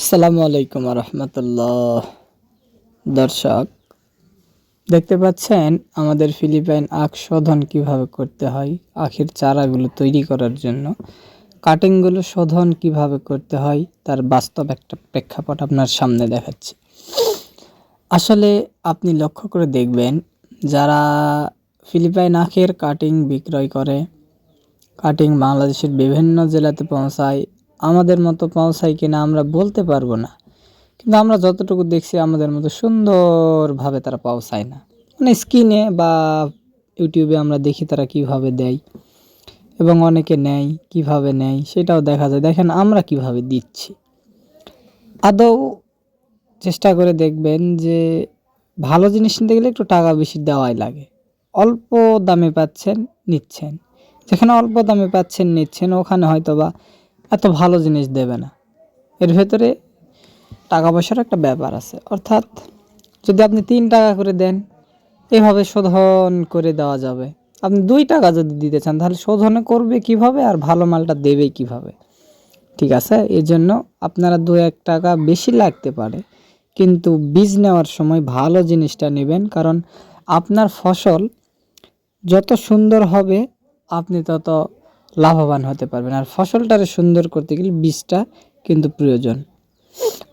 আসসালামু আলাইকুম রহমতুল্লাহ দর্শক, দেখতে পাচ্ছেন আমাদের ফিলিপাইন আখ শোধন কীভাবে করতে হয়, আখের চারাগুলো তৈরি করার জন্য। কাটিংগুলো শোধন কীভাবে করতে হয়, তার বাস্তব একটা প্রেক্ষাপট আপনার সামনে দেখাচ্ছি। আসলে আপনি লক্ষ্য করে দেখবেন, যারা ফিলিপাইন আখের কাটিং বিক্রয় করে, কাটিং বাংলাদেশের বিভিন্ন জেলাতে পৌঁছায় আমাদের মতো পৌঁছায় কিনা আমরা বলতে পারব না। কিন্তু আমরা যতটুকু দেখছি, আমাদের মতো সুন্দরভাবে তারা পৌঁছায় না। মানে স্ক্রিনে বা ইউটিউবে আমরা দেখি তারা কীভাবে দেয় এবং অনেকে নেয়, কীভাবে নেয় সেটাও দেখা যায়। দেখেন আমরা কীভাবে দিচ্ছি। আদৌ চেষ্টা করে দেখবেন যে ভালো জিনিস নিতে গেলে একটু টাকা বেশি দেওয়াই লাগে। অল্প দামে পাচ্ছেন, নিচ্ছেন। যেখানে অল্প দামে পাচ্ছেন, নিচ্ছেন, ওখানে হয়তো বা এত ভালো জিনিস দেবে না। এর ভেতরে টাকা পয়সার একটা ব্যাপার আছে। অর্থাৎ যদি আপনি তিন টাকা করে দেন, এভাবে শোধন করে দেওয়া যাবে। আপনি দুই টাকা যদি দিতে চান, তাহলে শোধনে করবে কীভাবে আর ভালো মালটা দেবে কীভাবে? ঠিক আছে? এই জন্য আপনারা দু এক টাকা বেশি লাগতে পারে। কিন্তু বীজ নেওয়ার সময় ভালো জিনিসটা নেবেন, কারণ আপনার ফসল যত সুন্দর হবে, আপনি তত লাভবান হতে পারবেন। আর ফসলটারে সুন্দর করতে গেলে বীজটা কিন্তু প্রয়োজন।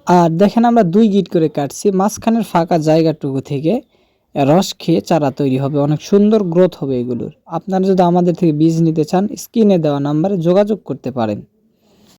আর দেখেন আমরা দুই গিট করে কাটছি, মাঝখানের ফাঁকা জায়গাটুকু থেকে রস খেয়ে চারা তৈরি হবে, অনেক সুন্দর গ্রোথ হবে এগুলোর। আপনারা যদি আমাদের থেকে বীজ নিতে চান, স্ক্রিনে দেওয়া নাম্বারে যোগাযোগ করতে পারেন।